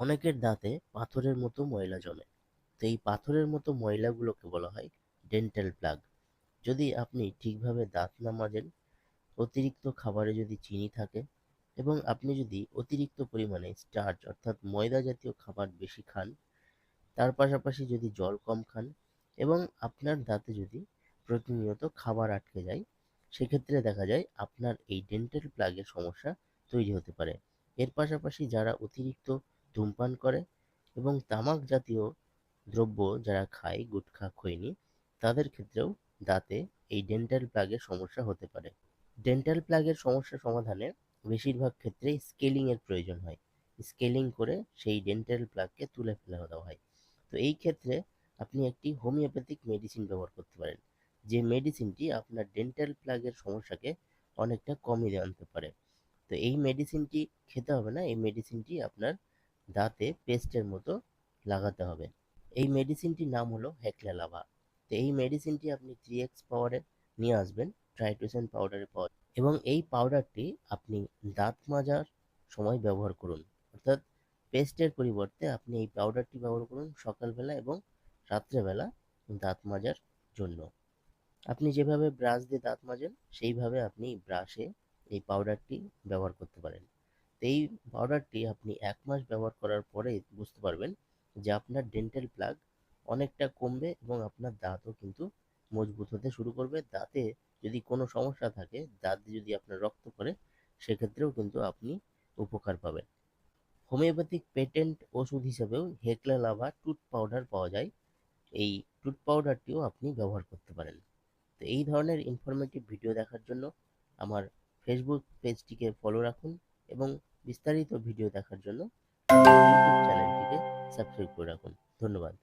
অনেকের দাঁতে পাথরের মতো ময়লা জমে। তো এই পাথরের মতো ময়লাগুলোকে বলা হয় ডেন্টাল প্লাগ যদি আপনি ঠিকভাবে দাঁত না মাজেন, অতিরিক্ত খাবারে যদি চিনি থাকে এবং আপনি যদি অতিরিক্ত পরিমাণে স্টার্চ অর্থাৎ ময়দা জাতীয় খাবার বেশি খান, তার পাশাপাশি যদি জল কম খান এবং আপনার দাঁতে যদি প্রতিনিয়ত খাবার আটকে যায়, সেক্ষেত্রে দেখা যায় আপনার এই ডেন্টাল প্লাগের সমস্যা তৈরি হতে পারে। এর পাশাপাশি যারা অতিরিক্ত ধূমপান করে এবং তামাক জাতীয় দ্রব্য যারা খায়, গুটখা, খৈনি, তাদের ক্ষেত্রেও দাঁতে এই ডেন্টাল প্লাগের সমস্যা হতে পারে। ডেন্টাল প্লাগের সমস্যা সমাধানে বেশিরভাগ ক্ষেত্রেই স্কেলিংয়ের প্রয়োজন হয়। স্কেলিং করে সেই ডেন্টাল প্লাগকে তুলে ফেলা দেওয়া হয়। তো এই ক্ষেত্রে আপনি একটি হোমিওপ্যাথিক মেডিসিন ব্যবহার করতে পারেন, যে মেডিসিনটি আপনার ডেন্টাল প্লাগের সমস্যাকে অনেকটা কমিয়ে আনতে পারে। তো এই মেডিসিনটি খেতে হবে না, এই মেডিসিনটি আপনার দাঁতে পেস্টের মতো লাগাতে হবে। এই মেডিসিনটির নাম হলো হেকলা লাভা তো এই মেডিসিনটি আপনি থ্রি এক্স পাওয়ারে নিয়ে আসবেন ট্রাইটোসেন পাউডারে পাওয়া এবং এই পাউডারটি আপনি দাঁত মাজার সময় ব্যবহার করুন। অর্থাৎ পেস্টের পরিবর্তে আপনি এই পাউডারটি ব্যবহার করুন সকালবেলা এবং রাত্রেবেলা দাঁত মাজার জন্য। আপনি যেভাবে ব্রাশ দিয়ে দাঁত মাজেন, সেইভাবে আপনি ব্রাশে এই পাউডারটি ব্যবহার করতে পারেন। এই পাউডারটি আপনি এক মাস ব্যবহার করার পরে বুঝতে পারবেন যে আপনার ডেন্টাল প্লাগ অনেকটা কমবে এবং আপনার দাঁতও কিন্তু মজবুত হতে শুরু করবে। দাঁতে যদি কোনো সমস্যা থাকে, দাঁত যদি আপনার রক্ত করে সেক্ষেত্রেও কিন্তু আপনি উপকার পাবেন। হোমিওপ্যাথিক পেটেন্ট ওষুধ হিসেবেও হেকলা লাভা টুথ পাউডার পাওয়া যায়। এই টুথ পাউডারটিও আপনি ব্যবহার করতে পারেন। তো এই ধরনের ইনফরমেটিভ ভিডিও দেখার জন্য আমার ফেসবুক পেজটিকে ফলো রাখুন এবং বিস্তারিত ভিডিও দেখার জন্য ইউটিউব চ্যানেলটিকে সাবস্ক্রাইব করে রাখুন। ধন্যবাদ।